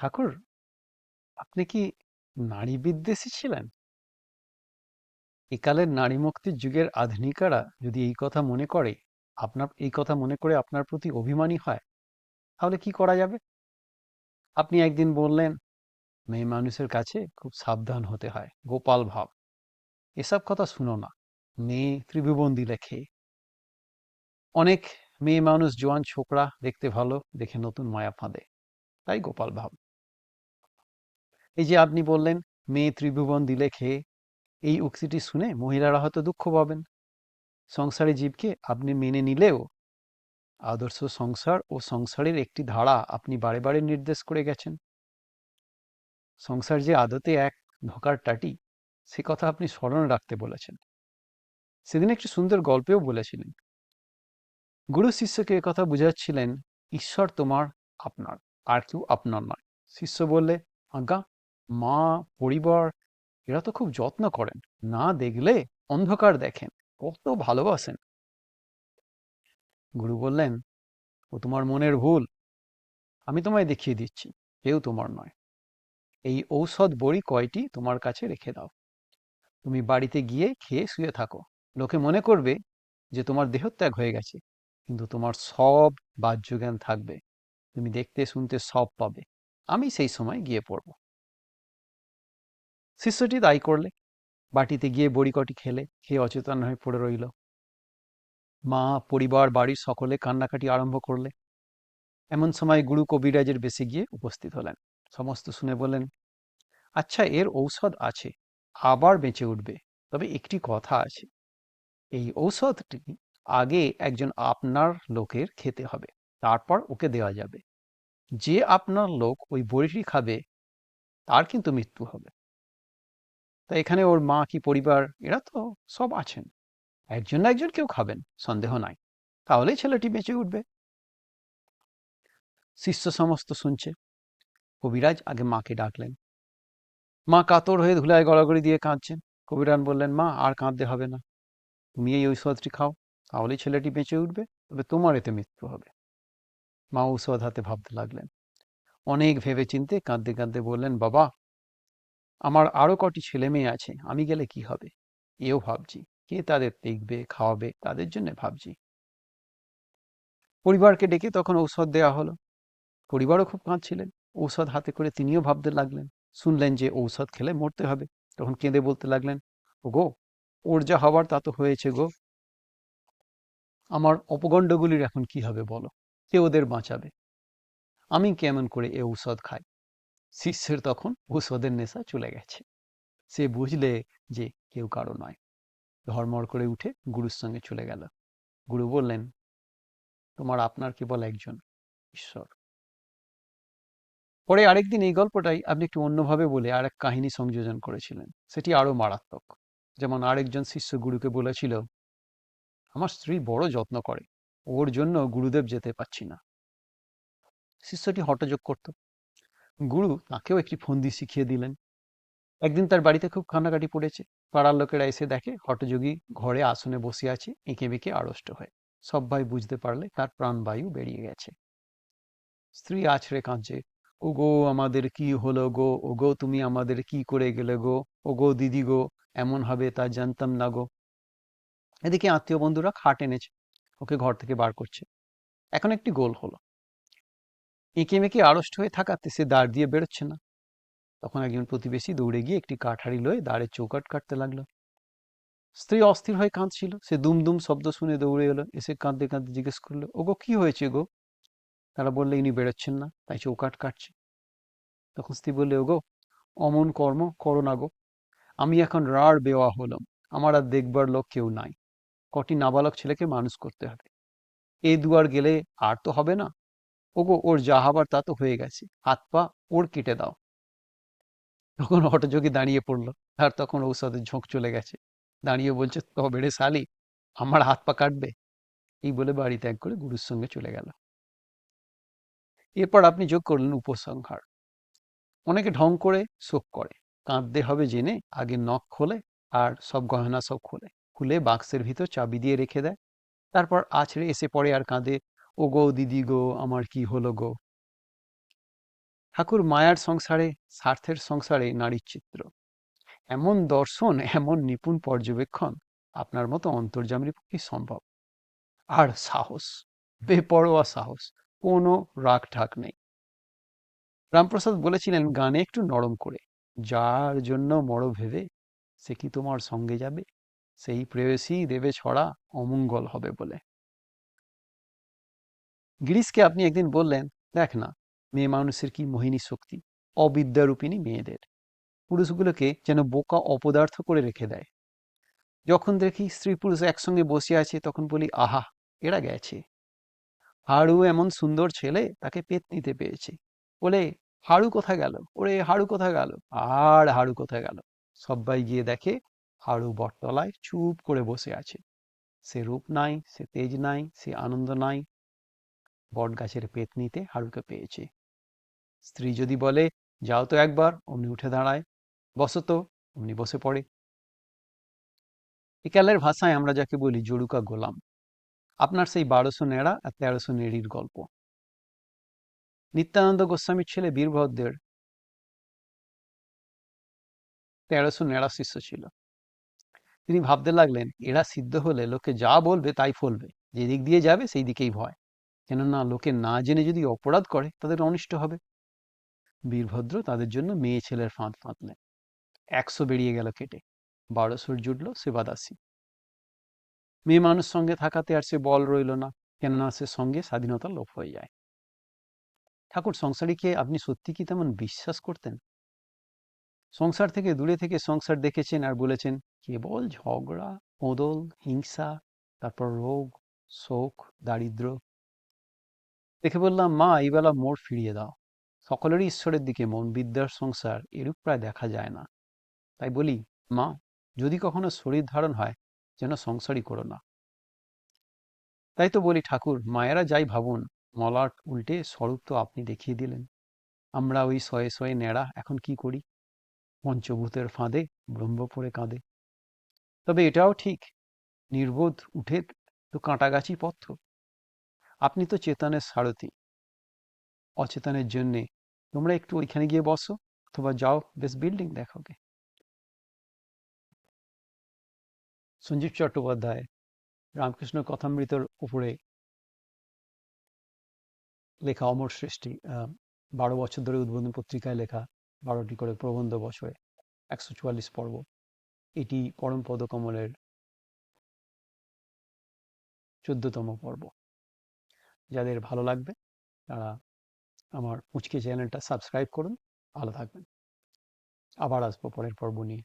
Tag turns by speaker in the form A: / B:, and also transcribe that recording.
A: ঠাকুর, আপনি কি নারী বিদ্বেষী ছিলেন? একালের নারী মুক্তির যুগের আধুনিকারা যদি এই কথা মনে করে, আপনার, এই কথা মনে করে আপনার প্রতি অভিমানী হয়, তাহলে কি করা যাবে? আপনি একদিন বললেন, মেয়ে মানুষের কাছে খুব সাবধান হতে হয়, গোপাল ভাব এসব কথা শুনো না, মেয়ে ত্রিভুবন্দি লেখে। অনেক মেয়ে মানুষ জোয়ান ছোকরা দেখতে ভালো, দেখে নতুন মায়া ফাঁদে। তাই গোপাল ভাব এই যে আপনি বললেন, মেয়ে ত্রিভুবন দিলে খেয়ে, এই উক্তিটি শুনে মহিলারা হয়তো দুঃখ পাবেন। সংসারী জীবকে আপনি মেনে নিলেও আদর্শ সংসার ও সংসারের একটি ধারা আপনি বারে বারে নির্দেশ করে গেছেন। সংসার যে আদতে এক ধোকার টাটি, সে কথা আপনি স্মরণে রাখতে বলেছেন। সেদিন একটি সুন্দর গল্পেও বলেছিলেন। গুরু শিষ্যকে কথা বুঝাচ্ছিলেন, ঈশ্বর তোমার আপনার, আর কেউ আপনার নয়। শিষ্য বললে, আজ্ঞা মা, পরিবার, এরা তো খুব যত্ন করেন। না দেখলে অন্ধকার দেখেন, কত ভালোবাসেন। গুরু বললেন, ও তোমার মনের ভুল, আমি তোমায় দেখিয়ে দিচ্ছি, কেউ তোমার নয়। এই ঔষধ বড়ি কয়টি তোমার কাছে রেখে দাও। তুমি বাড়িতে গিয়ে খেয়ে শুয়ে থাকো। লোকে মনে করবে যে তোমার দেহত্যাগ হয়ে গেছে, কিন্তু তোমার সব বাহ্য জ্ঞান থাকবে। তুমি দেখতে শুনতে সব পাবে। আমি সেই সময় গিয়ে পড়ব। শিষ্যটি তাই করলে। বাটিতে গিয়ে বড়ি কটি খেলে, খেয়ে অচেতন হয়ে পড়ে রইল। মা, পরিবার, বাড়ির সকলে কান্নাকাটি আরম্ভ করলে। এমন সময় গুরু কবিরাজের বেশি গিয়ে উপস্থিত হলেন। সমস্ত শুনে বলেন আচ্ছা এর ঔষধ আছে, আবার বেঁচে উঠবে, তবে একটি কথা আছে। এই ঔষধটি আগে একজন আপনার লোকের খেতে হবে, তারপর ওকে দেওয়া যাবে। যে আপনার লোক ওই বড়িটি খাবে, তার কিন্তু মৃত্যু হবে। তা এখানে ওর মা কি পরিবার? এরা তো সব আছেন। একজন না একজন কেউ খাবেন, সন্দেহ নাই। তাহলেই ছেলেটি বেঁচে উঠবে। শিষ্য সমস্ত শুনছে। কবিরাজ আগে মাকে ডাকলেন। মা কাতর হয়ে ধুলায় গড়াগড়ি দিয়ে কাঁদছেন। কবিরান বললেন, মা, আর কাঁদতে হবে না। তুমি এই ঔষধটি খাও তাহলেই ছেলেটি বেঁচে উঠবে, তবে তোমার এতে মৃত্যু হবে। মা ঔষধ হাতে ভাবতে লাগলেন। অনেক ভেবে চিনতে কাঁদতে কাঁদতে বললেন, বাবা আমার আরও কটি ছেলে মেয়ে আছে, আমি গেলে কি হবে? এও ভাবছি। কে তাদের দেখবে, খাওয়াবে, তাদের জন্য ভাবছি। পরিবারকে ডেকে তখন ঔষধ দেওয়া হলো। পরিবারও খুব কাঁদছিলেন। ঔষধ হাতে করে তিনিও ভাবতে লাগলেন। শুনলেন যে ঔষধ খেলে মরতে হবে। তখন কেঁদে বলতে লাগলেন গো ওর যা হবার তা তো হয়েছে গো। আমার অপগণ্ডগুলির এখন কি হবে বলো? কে ওদের বাঁচাবে? আমি কেমন করে এ ঔষধ খাই? শিষ্যের তখন ঔষধের নেশা চলে গেছে। সে বুঝলে যে কেউ কারও নয়। ধর্মর করে উঠে গুরুর সঙ্গে চলে গেল। গুরু বললেন, তোমার আপনার কেবল একজন, ঈশ্বর। পরে আরেকদিন এই গল্পটাই আপনি একটু অন্যভাবে বলে আর এক কাহিনী সংযোজন করেছিলেন। সেটি আরও মারাত্মক। যেমন আরেকজন শিষ্য গুরুকে বলেছিল, আমার স্ত্রী বড় যত্ন করে, ওর জন্য গুরুদেব যেতে পারছি না। শিষ্যটি হটযোগ করত। গুরু তাকেও একটি ফন্দি শিখিয়ে দিলেন। একদিন তার বাড়িতে খুব কান্নাকাটি পড়েছে। পাড়ার লোকেরা এসে দেখে হটযোগী ঘরে আসনে বসে আছে, এঁকে বেঁকে আড়ষ্ট হয়ে। সব ভাই বুঝতে পারলে তার প্রাণবায়ু বেরিয়ে গেছে। স্ত্রী আছড়ে কাঁদছে ও গো আমাদের কি হলো গো? ও গো তুমি আমাদের কি করে গেলে গো? ও গো দিদি গো, এমন হবে তা জানতাম না গো। এদিকে আত্মীয় বন্ধুরা খাট এনেছে, ওকে ঘর থেকে বার করছে। এখন একটি গোল হলো। এঁকে মেঁকে আড়ষ্ট হয়ে থাকাতে সে দাঁড় দিয়ে বেরোচ্ছে না। তখন একজন প্রতিবেশী দৌড়ে গিয়ে একটি কাঠারি লয়ে দাঁড়ের চৌকাট কাটতে লাগল। স্ত্রী অস্থির হয়ে কাঁদছিল। সে দুম শব্দ শুনে দৌড়ে এলো। এসে কাঁদতে কাঁদতে জিজ্ঞেস করল ও গো কি হয়েছে গো? তারা বললে, ইনি বেরোচ্ছেন না, তাই চৌকাট কাটছে। তখন স্ত্রী বললে, ওগো, অমন কর্ম করো না গো। আমি এখন রার বেওয়া হলাম। আমার আর দেখবার লোক কেউ নাই। কটি নাবালক ছেলেকে মানুষ করতে হবে। এই দুয়ার গেলে আর তো হবে না। ওগো, ওর যা হবার তা তো হয়ে গেছে। হাত পা ওর কেটে দাও। তখন হটযোগী দাঁড়িয়ে পড়ল। আর তখন ঔষধের ঝোঁক চলে গেছে। দাঁড়িয়ে বলছে, তবে রে শালি, আমার হাত পা কাটবে? এই বলে বাড়ি ত্যাগ করে গুরুর সঙ্গে চলে গেল। এরপর আপনি যোগ করলেন উপসংহার। অনেকে ঢং করে, শোক করে। কাঁদতে হবে জেনে, আগে নখ খোলে আর সব গহনা সব খোলে। খুলে বাক্সের ভিতর চাবি দিয়ে রেখে দেয়। তারপর আছড়ে এসে পড়ে আর কাঁদে ও গো দিদি গো, আমার কি হলো গো? ঠাকুর মায়ার সংসারে, স্বার্থের সংসারে নারীর চিত্র। এমন দর্শন, এমন নিপুণ পর্যবেক্ষণ আপনার মতো অন্তর্যামীর পক্ষে সম্ভব। আর সাহস, বেপরোয়া সাহস, কোনো রাগ ঠাক নেই। রামপ্রসাদ বলেছিলেন, গানে একটু নরম করে। যার জন্য মরো ভেবে, সে কি তোমার সঙ্গে যাবে? সেই প্রেয়সী দেবে ছড়া, অমঙ্গল হবে বলে। গিরিশকে আপনি একদিন বললেন, দেখ না, মেয়ে মানুষের কি মোহিনী শক্তি? অবিদ্যারূপিণী মেয়েদের। পুরুষগুলোকে যেন বোকা অপদার্থ করে রেখে দেয়। যখন দেখি স্ত্রী পুরুষ একসঙ্গে বসে আছে, তখন বলি, আহা, এরা গেছে। হাড়ু এমন সুন্দর ছেলে, তাকে পেত নিতে পেয়েছে। বলে হাড়ু কোথায় গেল? ওরে হাড়ু কোথায় গেল? আর হাড়ু কোথায় গেল? সবাই গিয়ে দেখে হাড়ু বটতলায় চুপ করে বসে আছে। সে রূপ নাই, সে তেজ নাই, সে আনন্দ নাই বট গাছের পেত নিতে হাড়ুকে পেয়েছে। স্ত্রী যদি বলে, যাও তো একবার, অমনি উঠে দাঁড়ায়। বসো তো, অমনি বসে পড়ে। বিকালের ভাষায় আমরা যাকে বলি জড়ুকা গোলাম। আপনার সেই বারোশো নেড়া আর তেরোশো নেড়ির গল্প। নিত্যানন্দ গোস্বামীর ছেলে বীরভদ্রের তেরোশো নেড়া শিষ্য ছিল। তিনি ভাবতে লাগলেন, এরা সিদ্ধ হলে লোকে যা বলবে তাই ফলবে। যেদিক দিয়ে যাবে সেই দিকেই ভয়। কেননা লোকে না জেনে যদি অপরাধ করে, তাদের অনিষ্ট হবে। বীরভদ্র তাদের জন্য মেয়ে ছেলের ফাঁদ ফাঁদলেন। একশো বেরিয়ে গেল কেটে বারোশোর জুটল সেবাদাসী। মেয়ে মানুষ সঙ্গে থাকাতে আর সে বল রইল না, কেননা সে সঙ্গে স্বাধীনতা লোপ হয়ে যায়। ঠাকুর সংসারীকে আপনি সত্যি কি তেমন বিশ্বাস করতেন? সংসার থেকে দূরে থেকে সংসার দেখেছেন আর বলেছেন, কেবল ঝগড়া, কোদল, হিংসা, তারপর রোগ, শোক দারিদ্র দেখে বললাম, মা, এই বেলা মোড় ফিরিয়ে দাও। সকলেরই ঈশ্বরের দিকে মন, বিদ্যার সংসার এরূপ প্রায় দেখা যায় না। তাই বলি, মা, যদি কখনো শরীর ধারণ হয়, যেন সংসারই করো না। তাই তো বলি, ঠাকুর, মায়েরা যাই ভাবুন, মলাট উল্টে স্বরূপ তো আপনি দেখিয়ে দিলেন। আমরা ওই শয়ে শয়ে নেড়া এখন কি করি? পঞ্চভূতের ফাঁদে, ব্রহ্ম পড়ে কাঁদে। তবে এটাও ঠিক, নির্বোধ উঠে তো কাঁটাগাছি পথ। আপনি তো চেতনের সারথি। অচেতনের জন্যে তোমরা একটু ওইখানে গিয়ে বসো অথবা যাও, বেশ বিল্ডিং দেখোগে সঞ্জীব চট্টোপাধ্যায়, রামকৃষ্ণ কথামৃতর উপরে লেখা অমর সৃষ্টি বারো বছর ধরে উদ্বোধন পত্রিকায় লেখা বারোটি করে প্রবন্ধ বছরে, একশো চুয়াল্লিশ পর্ব। এটি পরম পদকমলের চোদ্দতম পর্ব। যাদের ভালো লাগবে, তারা আমার পুচকে চ্যানেলটা সাবস্ক্রাইব করুন। ভালো থাকবেন। আবার আসব পরের পর্ব নিয়ে।